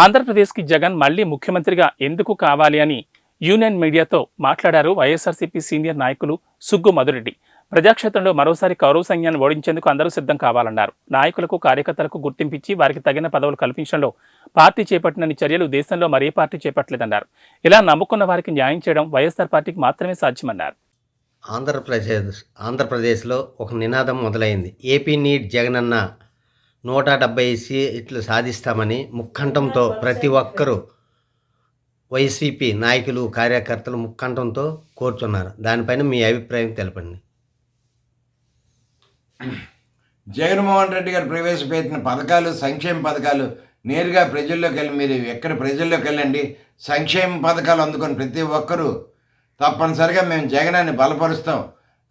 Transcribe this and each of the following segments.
ఆంధ్రప్రదేశ్కి జగన్ మళ్ళీ ముఖ్యమంత్రిగా ఎందుకు కావాలి అని యూనియన్ మీడియాతో మాట్లాడారు వైఎస్ఆర్సీపీ సీనియర్ నాయకులు సుగ్గు మధురెడ్డి. ప్రజాక్షేత్రంలో మరోసారి కౌరవ సైన్యాన్ని ఓడించేందుకు అందరూ సిద్ధం కావాలన్నారు. నాయకులకు కార్యకర్తలకు గుర్తింపించి వారికి తగిన పదవులు కల్పించడంలో పార్టీ చేపట్టిన చర్యలు దేశంలో మరే పార్టీ చేపట్టలేదన్నారు. ఇలా నమ్ముకున్న వారికి న్యాయం చేయడం వైఎస్ఆర్ పార్టీకి మాత్రమే సాధ్యమన్నారు. ఆంధ్రప్రదేశ్ ఆంధ్రప్రదేశ్లో ఒక నినాదం మొదలైంది. ఏపీ నీట్ జగనన్న నూట డెబ్బై సీట్లు సాధిస్తామని ముక్కంఠంతో ప్రతి ఒక్కరూ వైసీపీ నాయకులు కార్యకర్తలు ముక్కంఠంతో కోరుతున్నారు దానిపైన మీ అభిప్రాయం తెలపండి. జగన్మోహన్ రెడ్డి గారు ప్రవేశపెట్టిన పథకాలు సంక్షేమ పథకాలు నేరుగా ప్రజల్లోకి వెళ్ళి మీరు ఎక్కడ ప్రజల్లోకి వెళ్ళండి సంక్షేమ పథకాలు అందుకొని ప్రతి ఒక్కరూ తప్పనిసరిగా మేము జగనాన్ని బలపరుస్తాం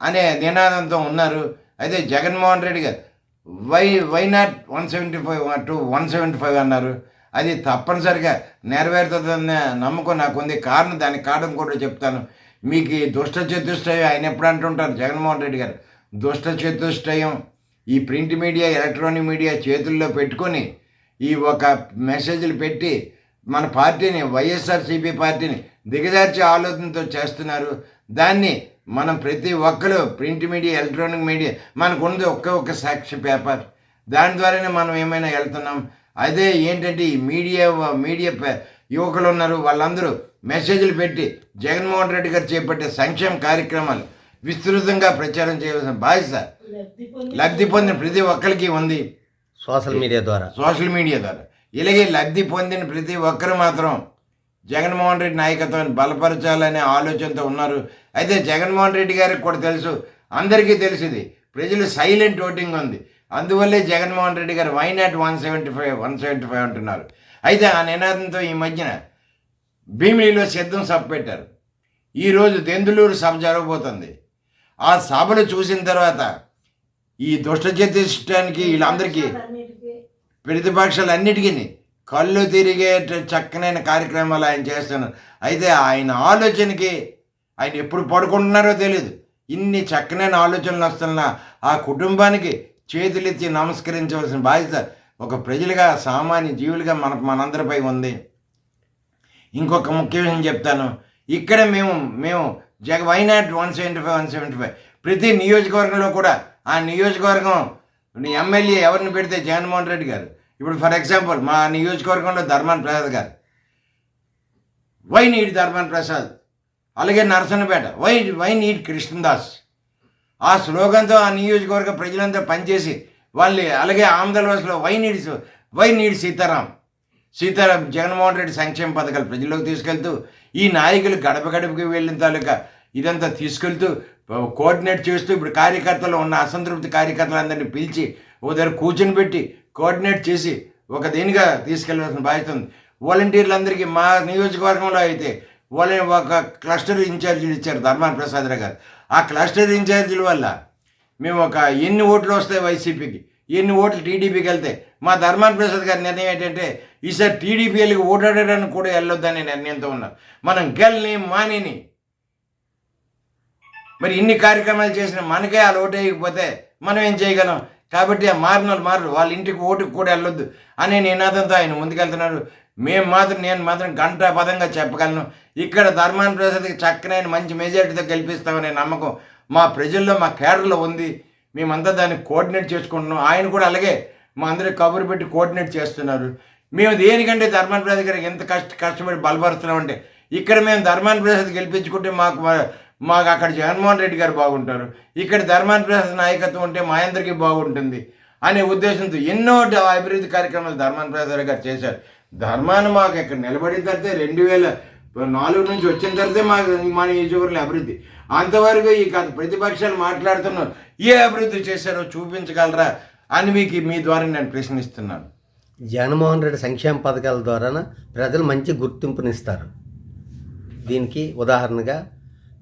అనే నినాదంతో ఉన్నారు. అయితే Jaganmohan Reddy garu why why not one seventy five to one seventy five అన్నారు. అది తప్పనిసరిగా నెరవేరుతుందన్న నమ్మకం నాకు ఉంది కారణం దానికి కారణం కూడా చెప్తాను. మీకు ఈ దుష్ట చతుష్టయం ఆయన ఎప్పుడు అంటుంటారు జగన్మోహన్ రెడ్డి గారు. దుష్ట చతుష్టయం ఈ ప్రింట్ మీడియా ఎలక్ట్రానిక్ మీడియా చేతుల్లో పెట్టుకొని ఈ ఒక మెసేజ్లు పెట్టి మన పార్టీని వైఎస్ఆర్సీపీ పార్టీని దిగజార్చే ఆలోచనతో చేస్తున్నారు. దాన్ని మనం ప్రతి ఒక్కరు ప్రింట్ మీడియా ఎలక్ట్రానిక్ మీడియా మనకు ఉంది ఒకే ఒక్క సాక్షి పేపర్. దాని ద్వారానే మనం ఏమైనా వెళ్తున్నాం. అదే ఏంటంటే ఈ మీడియా మీడియా యువకులు ఉన్నారు వాళ్ళందరూ మెసేజ్లు పెట్టి జగన్మోహన్ రెడ్డి గారు చేపట్టే సంక్షేమ కార్యక్రమాలు విస్తృతంగా ప్రచారం చేయవలసిన బాధ్యత లబ్ధి పొందిన ప్రతి ఒక్కరికి ఉంది. సోషల్ మీడియా ద్వారా. సోషల్ మీడియా ద్వారా. ఇలాగే లబ్ధి పొందిన ప్రతి ఒక్కరు మాత్రం జగన్మోహన్ రెడ్డి నాయకత్వాన్ని బలపరచాలనే ఆలోచనతో ఉన్నారు. అయితే జగన్మోహన్ రెడ్డి గారికి కూడా తెలుసు అందరికీ తెలిసింది ప్రజలు సైలెంట్ ఓటింగ్ ఉంది. అందువల్లే Jaganmohan Reddy garu why not one seventy five one seventy five అంటున్నారు. అయితే ఆ నినాదంతో ఈ మధ్యన భీమిలిలో సిద్ధం సభ పెట్టారు. ఈరోజు దెందులూరు సభ జరగబోతుంది. ఆ సభలు చూసిన తర్వాత ఈ దుష్ట చతుష్టానికి వీళ్ళందరికీ ప్రతిపక్షాలన్నిటికీ కళ్ళు తిరిగే చక్కనైన కార్యక్రమాలు ఆయన చేస్తున్నారు అయితే ఆయన ఆలోచనకి ఆయన ఎప్పుడు పడుకుంటున్నారో తెలియదు ఇన్ని చక్కనైన ఆలోచనలు వస్తున్నా ఆ కుటుంబానికి చేతులెత్తి నమస్కరించవలసిన బాధ్యత ఒక ప్రజలుగా సామాన్య జీవులుగా మనకు మనందరిపై ఉంది. ఇంకొక ముఖ్య విషయం చెప్తాను. ఇక్కడ మేము మేము జగ why not one seventy five one seventy five ప్రతి నియోజకవర్గంలో కూడా ఆ నియోజకవర్గం ఎమ్మెల్యే ఎవరిని పెడితే జగన్మోహన్ రెడ్డి గారు? ఇప్పుడు ఫర్ ఎగ్జాంపుల్ మా నియోజకవర్గంలో ధర్మాన్ ప్రసాద్ గారు. Why need Dharmana Prasad? అలాగే Narasannapeta. Why why need Krishnadas ఆ స్లోగన్తో ఆ నియోజకవర్గ ప్రజలంతా పనిచేసి వాళ్ళు అలాగే ఆంధ్రప్రదేశ్లో why need why need Sitaram. Sitaram Jaganmohan Reddy సంక్షేమ పథకాలు ప్రజల్లోకి తీసుకెళ్తూ ఈ నాయకులు గడప గడపకి వెళ్ళిన తాలూకా ఇదంతా తీసుకెళ్తూ కోఆర్డినేట్ చేస్తూ ఇప్పుడు కార్యకర్తలు ఉన్న అసంతృప్తి కార్యకర్తలందరినీ పిలిచి ఓ దగ్గర కూర్చొని పెట్టి కోఆర్డినేట్ చేసి ఒక దీనిగా తీసుకెళ్ళవలసిన బాధ్యత ఉంది. వాలంటీర్లందరికీ మా నియోజకవర్గంలో అయితే వాళ్ళని ఒక క్లస్టర్ ఇన్ఛార్జీలు ఇచ్చారు ధర్మాన ప్రసాద్ రావు గారు. ఆ క్లస్టర్ ఇన్ఛార్జీల వల్ల మేము ఒక ఎన్ని ఓట్లు వస్తాయి వైసీపీకి ఎన్ని ఓట్లు టీడీపీకి వెళ్తే మా ధర్మాన ప్రసాద్ గారి నిర్ణయం ఏంటంటే ఈసారి టీడీపీఎల్కి ఓటాడడానికి కూడా వెళ్ళొద్దనే నిర్ణయంతో ఉన్నారు మనం గెల్ని మానిని. మరి ఇన్ని కార్యక్రమాలు చేసిన మనకే ఆ లోటు వేయకపోతే మనం ఏం చేయగలం? కాబట్టి ఆ మారిన వాళ్ళు మారు వాళ్ళ ఇంటికి ఓటుకు కూడా వెళ్ళొద్దు. అనే నినాదంతో ఆయన ముందుకెళ్తున్నారు. మేము మాత్రం నేను మాత్రం గంట పదంగా చెప్పగలను. ఇక్కడ ధర్మాన ప్రసాద్కి చక్కనైన మంచి మెజారిటీతో గెలిపిస్తామనే నమ్మకం మా ప్రజల్లో మా కేడర్లో ఉంది. మేమంతా దాన్ని కోఆర్డినేట్ చేసుకుంటున్నాం. ఆయన కూడా అలాగే మా అందరికి కబురు పెట్టి కోఆర్డినేట్ చేస్తున్నారు. మేము దేనికంటే ధర్మాన ప్రసాద్ గారికి ఎంత కష్ట కష్టపడి బలపరుస్తున్నామంటే ఇక్కడ మేము ధర్మాన ప్రసాద్ గెలిపించుకుంటే మాకు మాకు అక్కడ జగన్మోహన్ రెడ్డి గారు బాగుంటారు. ఇక్కడ ధర్మాన ప్రసాద్ నాయకత్వం ఉంటే మా అందరికీ బాగుంటుంది అనే ఉద్దేశంతో ఎన్నో అభివృద్ధి కార్యక్రమాలు ధర్మాన ప్రసాద్ గారు చేశారు. ధర్మాన్ని మాకు ఇక్కడ నిలబడిన తర్వాత రెండు వేల నాలుగు నుంచి వచ్చిన తర్వాతే మాకు మా నియోజకవర్గంలో అభివృద్ధి. అంతవరకు ఈ కథ ప్రతిపక్షాలు మాట్లాడుతున్నారు. ఏ అభివృద్ధి చేశారో చూపించగలరా అని మీకు మీ ద్వారా నేను ప్రశ్నిస్తున్నాను. జగన్మోహన్ రెడ్డి సంక్షేమ పథకాల ద్వారా ప్రజలు మంచి గుర్తింపునిస్తారు. దీనికి ఉదాహరణగా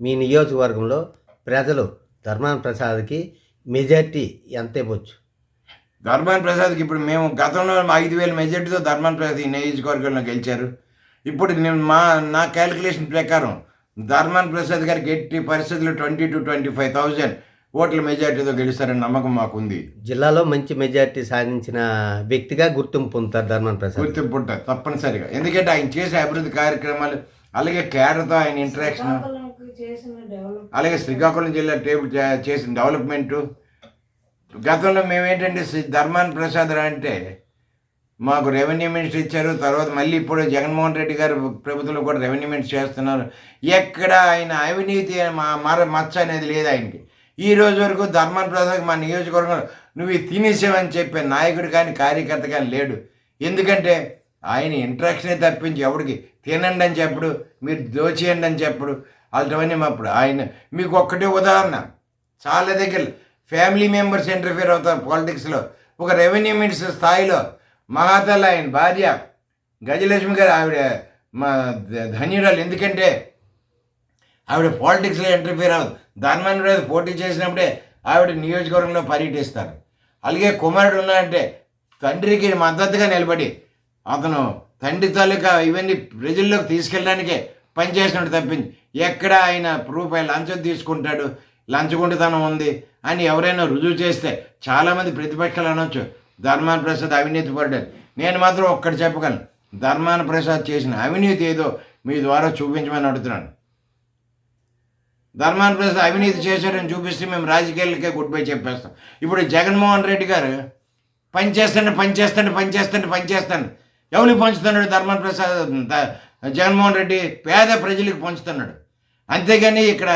మీ నియోజకవర్గంలో ప్రజలు ధర్మాన ప్రసాద్కి మెజార్టీ ఎంత ఇవ్వచ్చు? ధర్మాన్ ప్రసాద్కి ఇప్పుడు మేము గతంలో ఐదు వేల మెజార్టీతో ధర్మాన్ ప్రసాద్ ఈ నియోజకవర్గంలో గెలిచారు. ఇప్పుడు నేను మా నా క్యాలిక్యులేషన్ ప్రకారం ధర్మాన్ ప్రసాద్ గారికి ఎట్టి పరిస్థితుల్లో twenty to twenty five thousand ఓట్ల మెజార్టీతో గెలుస్తారని నమ్మకం మాకుంది. జిల్లాలో మంచి మెజారిటీ సాధించిన వ్యక్తిగా గుర్తింపు పొందుతారు ధర్మాన ప్రసాద్. గుర్తింపు ఉంటుంది తప్పనిసరిగా. ఎందుకంటే ఆయన చేసే అభివృద్ధి కార్యక్రమాలు అలాగే కేరళతో ఆయన ఇంటరాక్షన్ అలాగే శ్రీకాకుళం జిల్లా టేబుల్ చేసిన డెవలప్మెంటు గతంలో మేమేంటంటే శ్రీ ధర్మాన్ ప్రసాద్ అంటే మాకు రెవెన్యూ మినిస్టర్ ఇచ్చారు. తర్వాత మళ్ళీ ఇప్పుడు జగన్మోహన్ రెడ్డి గారు ప్రభుత్వంలో కూడా రెవెన్యూ మినిస్టర్ చేస్తున్నారు. ఎక్కడ ఆయన అవినీతి మా మర మచ్చ అనేది లేదు ఆయనకి. ఈ రోజు వరకు ధర్మాన్ ప్రసాద్ మా నియోజకవర్గంలో నువ్వు తినేసావని చెప్పే నాయకుడు కానీ కార్యకర్త కానీ లేడు. ఎందుకంటే ఆయన ఇంట్రాక్షనే తప్పించి ఎవడికి తినండి అని చెప్పడు మీరు దోచేయండి అని చెప్పడు. అలాంటివన్నీ అప్పుడు. ఆయన మీకు ఒక్కటే ఉదాహరణ. చాలా దగ్గర ఫ్యామిలీ మెంబర్స్ ఇంటర్ఫియర్ అవుతారు పాలిటిక్స్లో. ఒక రెవెన్యూ మినిస్టర్ స్థాయిలో మహాతల్ ఆయన భార్య గజలక్ష్మి గారు ఆవిడ మా ధ- ధన్యురాలు. ఎందుకంటే ఆవిడ పాలిటిక్స్లో ఇంటర్ఫియర్ అవ్వదు. ధర్మాన్ని పోటీ చేసినప్పుడే ఆవిడ నియోజకవర్గంలో పర్యటిస్తారు. అలాగే కుమారుడు ఉన్నాడంటే తండ్రికి మద్దతుగా నిలబడి అతను తండ్రి తాలూకా ఇవన్నీ ప్రజల్లోకి తీసుకెళ్ళడానికే పనిచేసినట్టు తప్పింది. ఎక్కడ ఆయన రూపాయి లంచం తీసుకుంటాడు. లంచగొండితనం ఉంది అని ఎవరైనా రుజువు చేస్తే చాలామంది ప్రతిపక్షాలు అనొచ్చు. ధర్మాన ప్రసాద్ అవినీతి పడ్డాడు నేను మాత్రం ఒక్కటి చెప్పగలను. ధర్మాన ప్రసాద్ చేసిన అవినీతి ఏదో మీ ద్వారా చూపించమని అడుగుతున్నాను. ధర్మాన ప్రసాద్ అవినీతి చేశారని చూపిస్తే మేము రాజకీయాలకే గుడ్ బై చెప్పేస్తాం. ఇప్పుడు జగన్మోహన్ రెడ్డి గారు పని చేస్తాను పని చేస్తాను పని చేస్తాను పని చేస్తాను ఎవరికి పంచుతున్నాడు ధర్మాన ప్రసాద్? జగన్మోహన్ రెడ్డి పేద ప్రజలకు పంచుతున్నాడు. అంతేగాని ఇక్కడ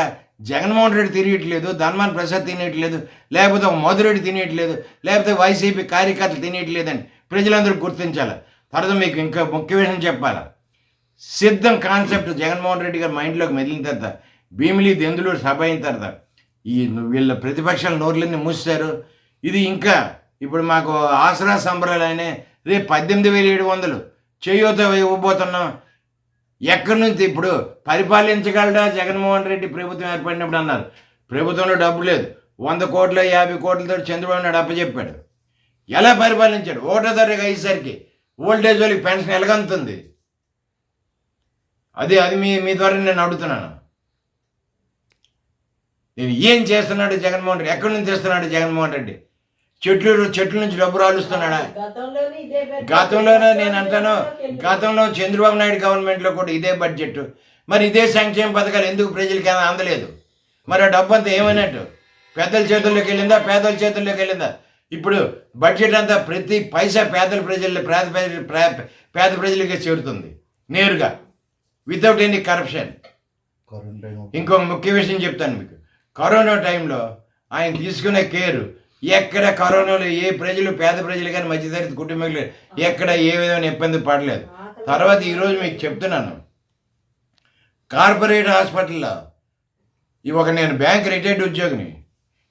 జగన్మోహన్ రెడ్డి తినేయట్లేదు ధన్మాన్ ప్రసాద్ తినేయట్లేదు లేకపోతే ఒక మధురెడ్డి తినేయట్లేదు లేకపోతే వైసీపీ కార్యకర్తలు తినేయట్లేదని ప్రజలందరూ గుర్తించాలి. తర్వాత మీకు ఇంకా ముఖ్య విషయం చెప్పాలి. సిద్ధం కాన్సెప్ట్ జగన్మోహన్ రెడ్డి గారి మైండ్లోకి మెదిలిన తర్వాత భీమిలి దెందులూరు సభ అయిన తర్వాత ఈ వీళ్ళ ప్రతిపక్షాల నోర్లన్నీ మూసారు ఇది ఇంకా ఇప్పుడు మాకు ఆసరా సంబరాలు అయినా రేపు పద్దెనిమిది వేల ఏడు వందలు చేయూత ఇవ్వబోతున్నాం. ఎక్కడి నుంచి ఇప్పుడు పరిపాలించగలడా జగన్మోహన్ రెడ్డి ప్రభుత్వం ఏర్పడినప్పుడు అన్నారు. ప్రభుత్వంలో డబ్బు లేదు. వంద కోట్ల యాభై కోట్లతో చంద్రబాబు నాయుడు అప్పచెప్పాడు. ఎలా పరిపాలించాడు? ఓటో అయ్యేసరికి ఓల్డేజ్ వాళ్ళకి పెన్షన్ ఎలాగంతుంది? అది అది మీ మీ ద్వారా నేను అడుగుతున్నాను. నేను ఏం చేస్తున్నాడు జగన్మోహన్ రెడ్డి? ఎక్కడి నుంచి తెస్తున్నాడు జగన్మోహన్ రెడ్డి? చెట్లు చెట్ల నుంచి డబ్బు రాలుస్తున్నాడా గతంలోనే ఇదే బడ్జెట్. గతంలోనే నేను అంటాను గతంలో చంద్రబాబు నాయుడు గవర్నమెంట్లో కూడా ఇదే బడ్జెట్ మరి ఇదే సంక్షేమ పథకాలు ఎందుకు ప్రజలకి ఏమైనా అందలేదు? మరి ఆ డబ్బు అంతా ఏమైనట్టు? పెద్దల చేతుల్లోకి వెళ్ళిందా? పేదల చేతుల్లోకి వెళ్ళిందా? ఇప్పుడు బడ్జెట్ అంతా ప్రతి పైసా పేదల ప్రజలు పేద ప్రజలు ప్రా- పేద ప్రజలకే చేరుతుంది నేరుగా వితౌట్ ఎనీ కరప్షన్ ఇంకో ముఖ్య విషయం చెప్తాను మీకు. కరోనా టైంలో ఆయన తీసుకునే కేర్ ఎక్కడ కరోనాలు ఏ ప్రజలు పేద ప్రజలు కానీ మధ్యతరగతి కుటుంబాలు ఎక్కడ ఏ విధమైన ఇబ్బంది పడలేదు. తర్వాత ఈరోజు మీకు చెప్తున్నాను. కార్పొరేట్ హాస్పిటల్లో ఈ ఒక నేను బ్యాంక్ రిటైర్డ్ ఉద్యోగిని.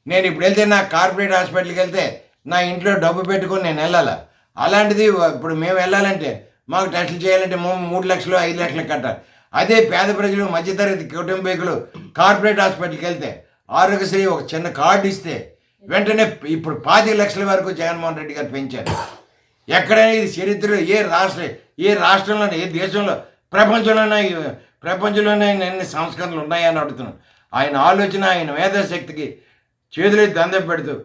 నేను ఇప్పుడు వెళ్తే నా కార్పొరేట్ హాస్పిటల్కి వెళ్తే నా ఇంట్లో డబ్బు పెట్టుకొని నేను వెళ్ళాలా? అలాంటిది ఇప్పుడు మేము వెళ్ళాలంటే మాకు టెస్టులు చేయాలంటే మూడు లక్షలు ఐదు లక్షలు కట్టాలి. అదే పేద ప్రజలు మధ్యతరగతి కుటుంబీకులు కార్పొరేట్ హాస్పిటల్కి వెళ్తే ఆరోగ్యశ్రీ ఒక చిన్న కార్డు ఇస్తే వెంటనే ఇప్పుడు పాతి లక్షల వరకు జగన్మోహన్ రెడ్డి గారు పెంచారు. ఎక్కడైనా ఇది చరిత్రలో ఏ రాష్ట్ర ఏ రాష్ట్రంలో ఏ దేశంలో ప్రపంచంలోనే ప్రపంచంలోనే ఎన్ని సంస్కరణలు ఉన్నాయని అడుగుతున్నాను ఆయన ఆలోచన ఆయన మేధాశక్తికి చేతులెత్తి దండం పెడుతూ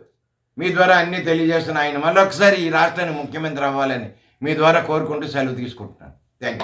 మీ ద్వారా అన్నీ తెలియజేస్తున్న ఆయన మళ్ళొకసారి ఈ రాష్ట్రానికి ముఖ్యమంత్రి అవ్వాలని మీ ద్వారా కోరుకుంటూ సెలవు తీసుకుంటున్నాను. Thank you